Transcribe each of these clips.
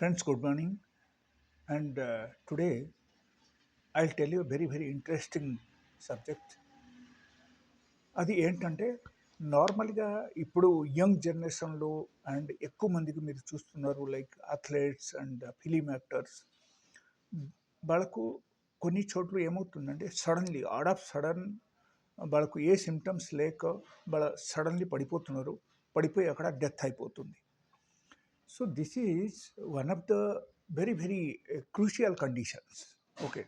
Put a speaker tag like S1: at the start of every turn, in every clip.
S1: Friends, good morning. And uh, today I'll tell you a very, very interesting subject. అది ఏంటంటే నార్మల్గా ఇప్పుడు young జనరేషన్లో అండ్ ఎక్కువ మందికి మీరు చూస్తున్నారు like athletes and film actors వాళ్ళకు కొన్ని చోట్ల ఏమవుతుందంటే సడన్లీ ఆడ్ ఆఫ్ సడన్ వాళ్ళకు ఏ సిమ్టమ్స్ లేక వాళ్ళ సడన్లీ పడిపోతున్నారు పడిపోయి అక్కడ డెత్ అయిపోతుంది so this is one of the very very crucial conditions okay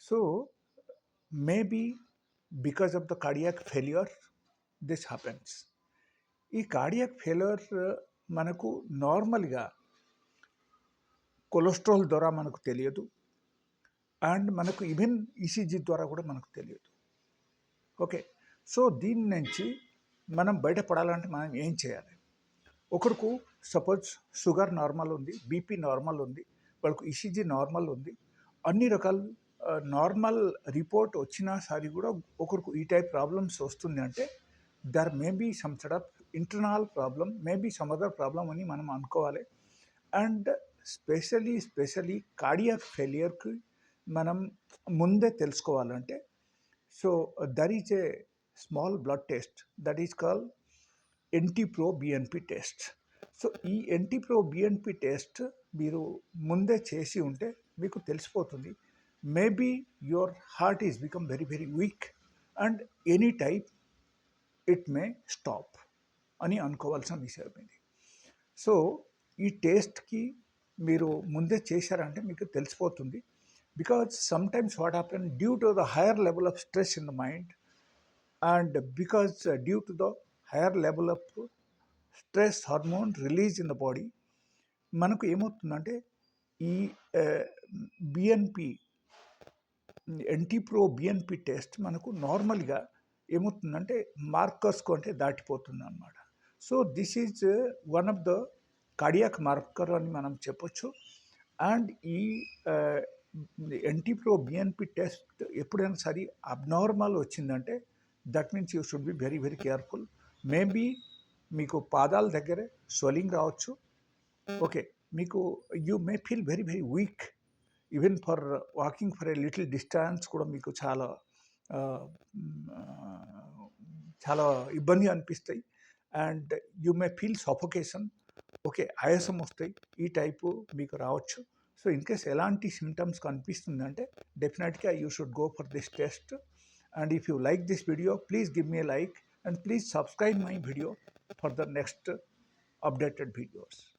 S1: so maybe because of the cardiac failure this happens ఈ కార్డియాక్ ఫెయిల్యూర్ uh, మనకు నార్మల్గా కొలెస్ట్రాల్ ద్వారా మనకు తెలియదు. అండ్ మనకు ఈవెన్ ఈసీజీ ద్వారా కూడా మనకు తెలియదు. ఓకే సో దీని నుంచి మనం బయటపడాలంటే మనం ఏం చేయాలి? ఒకరికు సపోజ్ షుగర్ నార్మల్ ఉంది బీపీ నార్మల్ ఉంది వాళ్ళకు ఈసీజీ నార్మల్ ఉంది అన్ని రకాల నార్మల్ రిపోర్ట్ వచ్చినా సరే కూడా ఒకరికి ఈ టైప్ ప్రాబ్లమ్స్ వస్తుంది అంటే there may be some set of internal problem may be some other problem అని మనం అనుకోవాలి. అండ్ స్పెషలీ స్పెషలీ కార్డియాక్ ఫెయిలియర్కి మనం ముందే తెలుసుకోవాలంటే so there is a small blood test that is call NT pro BNP test so ఈ NT pro BNP test మీరు ముందే చేసి ఉంటే మీకు తెలిసిపోతుంది. Maybe your heart is become very very weak and any type it may stop అని అనుకోవాల్సిన విషయం ఇది. సో ఈ టేస్ట్కి మీరు ముందే చేశారంటే మీకు తెలిసిపోతుంది. Because sometimes what happen due to the higher level of stress in the mind and because due to the higher level of stress hormone release in the body. మనకు ఏమవుతుందంటే ఈ బిఎన్పి ఎన్టీప్రో బిఎన్పి టెస్ట్ మనకు నార్మల్గా ఏమవుతుందంటే మార్కర్స్కు అంటే దాటిపోతుంది అనమాట so this is one of the cardiac marker అని మనం చెప్పొచ్చు. అండ్ ఈ ఎన్టీప్రో బిఎన్పి టెస్ట్ ఎప్పుడైనా సరే అబ్నార్మల్ వచ్చిందంటే that means you should be very very careful maybe మీకు పాదాల దగ్గరే స్వెల్లింగ్ రావచ్చు. ఓకే మీకు you may feel very very weak. Even for walking for a little distance కూడా మీకు చాలా చాలా ఇబ్బంది అనిపిస్తాయి. And you may feel suffocation. Okay ఆయాసం వస్తాయి. ఈ టైపు మీకు రావచ్చు. సో ఇన్ కేస్ ఎలాంటి సిమ్టమ్స్ కనిపిస్తుందంటే డెఫినెట్గా you should go for this test. And if you like this video please give me like. and please subscribe my video for the next updated videos.